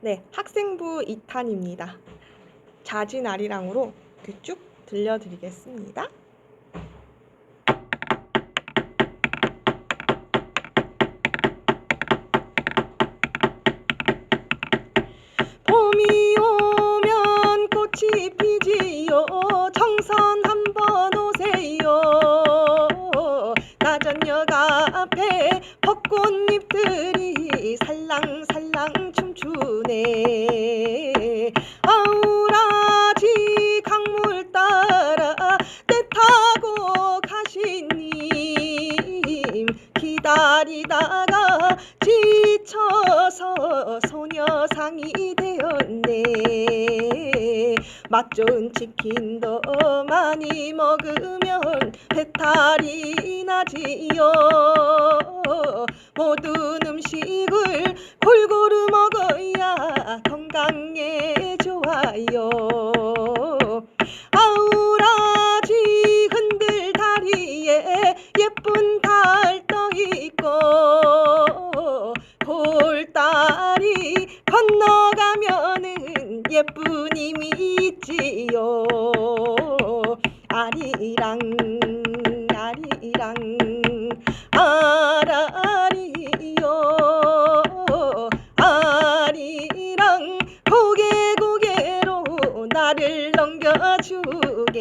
네, 학생부 2탄입니다. 자진 아리랑으로 이렇게 쭉 들려드리겠습니다. 봄이 춤추네. 아우라지 강물 따라 때 타고 가시님 기다리다가 지쳐서 소녀상이 되었네. 맛 좋은 치킨도 많이 먹으면 배탈이 건강에 좋아요. 아우라지 흔들 다리에 예쁜 달 떠 있고 돌다리 건너가면은 예쁜 힘이 있지요. 아리랑 아리랑 아라 나를 넘겨주게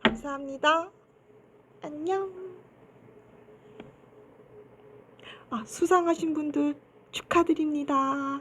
감사합니다. 안녕. 아, 수상하신 분들 축하드립니다.